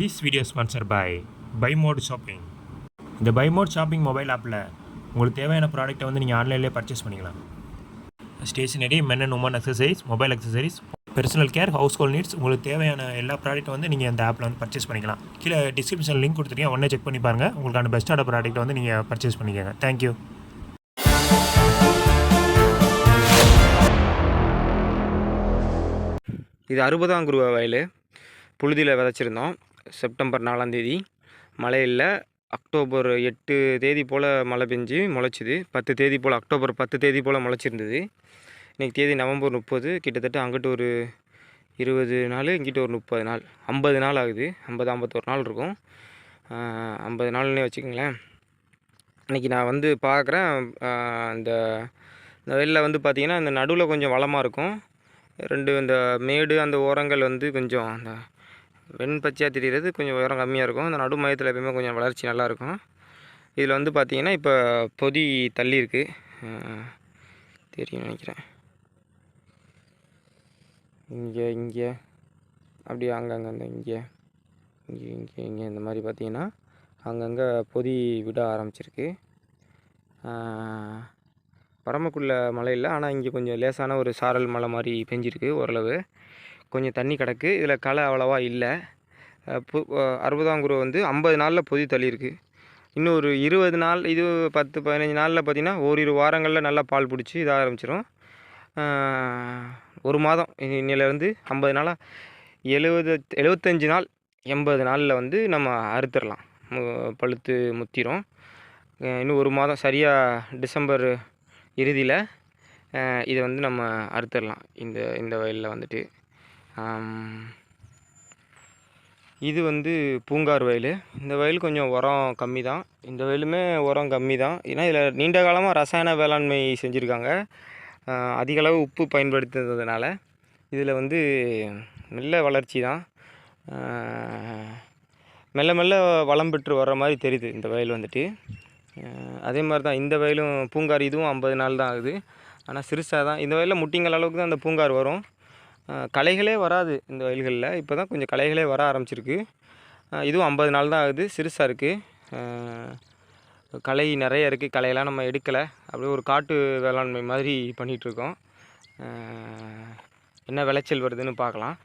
This video sponsor by by mode shopping இந்த by mode shopping mobile ஆப்பில் உங்களுக்கு தேவையான ப்ராடக்ட்டை வந்து நீங்கள் ஆன்லைன்லேயே பர்ச்சேஸ் பண்ணிக்கலாம். Stationery men and women accessories mobile accessories personal care household needs உங்களுக்கு தேவையான எல்லா ப்ராடக்ட்டும் வந்து நீங்கள் அந்த ஆப்பில் வந்து பர்ச்சேஸ் பண்ணிக்கலாம். கீழே டிஸ்கிரிப்ஷன் லிங்க் கொடுத்துருக்கேன். உடனே செக் பண்ணி பாருங்கள் உங்களுக்கான பெஸ்ட்டான ப்ராடக்ட்டை வந்து நீங்கள் பர்ச்சேஸ் பண்ணிக்கோங்க. தேங்க்யூ இது அறுபதாம் குருவ வயல் புழுதியில் விதைச்சிருந்தோம். செப்டம்பர் நாலாம் தேதி. மழை இல்லை. அக்டோபர் எட்டு தேதி போல் மழை பெஞ்சு முளைச்சிது. பத்து தேதி போல் அக்டோபர் பத்து தேதி போல் முளைச்சிருந்தது. இன்றைக்கி தேதி நவம்பர் முப்பது. கிட்டத்தட்ட அங்கிட்டு ஒரு இருபது நாள் இங்கிட்ட ஒரு முப்பது நாள். ஐம்பது நாள் ஆகுது. ஐம்பது ஐம்பத்தொரு நாள் இருக்கும். ஐம்பது நாள்னே வச்சுக்கோங்களேன். இன்றைக்கி நான் வந்து பார்க்குறேன் இந்த வெளில வந்து பார்த்திங்கன்னா இந்த நடுவில் கொஞ்சம் வளமாக இருக்கும். ரெண்டு இந்த மேடு அந்த ஓரங்கள் வந்து கொஞ்சம் அந்த வெண் பச்சையாக தெரிகிறது கொஞ்சம் உயரம் கம்மியாக இருக்கும். அந்த நடு மையத்தில் எப்பயுமே கொஞ்சம் வளர்ச்சி நல்லாயிருக்கும் இதில் வந்து பார்த்திங்கன்னா இப்போ பொதி தள்ளி இருக்கு. தெரியும் நினைக்கிறேன். இங்கே இங்கே. அப்படியே அங்கங்கே அந்த இங்கே. இங்கே இங்கே இங்கே. இந்த மாதிரி பார்த்தீங்கன்னா அங்கங்கே பொதி விட ஆரம்பிச்சிருக்கு. பரமக்குள்ள மழை இல்லை. ஆனால் இங்கே கொஞ்சம் லேசான ஒரு சாரல் மலை மாதிரி பெஞ்சிருக்கு ஓரளவு. கொஞ்சம் தண்ணி கிடக்கு. இதில் களை அவ்வளோவா இல்லை. பு அஹ் அறுபதாம் வந்து ஐம்பது நாளில் பொதி தள்ளியிருக்கு. இன்னும் ஒரு இருபது நாள் இது பத்து பதினஞ்சு நாளில் பார்த்திங்கன்னா ஓரிரு வாரங்களில் நல்லா பால் பிடிச்சி இதாக ஆரம்பிச்சிடும் ஒரு மாதம் இன்னிலேருந்து ஐம்பது நாளாக எழுபது எழுபத்தஞ்சி நாள் எண்பது நாளில் வந்து நம்ம அறுத்துடலாம். பழுத்து முத்திரும். இன்னும் ஒரு மாதம் சரியாக டிசம்பர் இறுதியில் இதை வந்து நம்ம அறுத்துடலாம். இந்த இந்த வயலில் வந்துட்டு. இது வந்து பூங்கார் வயல். இந்த வயல் கொஞ்சம் உரம் கம்மி தான் இந்த வயலுமே உரம் கம்மி தான் ஏன்னா இதில் நீண்ட காலமாக ரசாயன வேளாண்மை செஞ்சுருக்காங்க. அதிகளவு உப்பு பயன்படுத்துறதுனால இதில் வந்து நல்ல வளர்ச்சி தான் மெல்ல மெல்ல வளம் பெற்று வர்ற மாதிரி தெரியுது இந்த வயல் வந்துட்டு. அதே மாதிரி தான் இந்த வயலும் பூங்கார் இதுவும் ஐம்பது நாள் தான் ஆகுது. ஆனால் சிறுசாக தான் இந்த வயலில் முட்டிங்கள் அளவுக்கு தான் அந்த பூங்கார் வரும். களைகளே வராது இந்த வயல்களில். இப்போ தான் கொஞ்சம் களைகளே வர ஆரம்பிச்சிருக்கு. இதுவும் ஐம்பது நாள் தான் ஆகுது. சிறுசாக இருக்குது களை நிறைய இருக்குது களையெல்லாம் நம்ம எடுக்கலை. அப்படியே ஒரு காட்டு வேளாண்மை மாதிரி பண்ணிகிட்ருக்கோம் என்ன விளைச்சல் வருதுன்னு பார்க்கலாம்.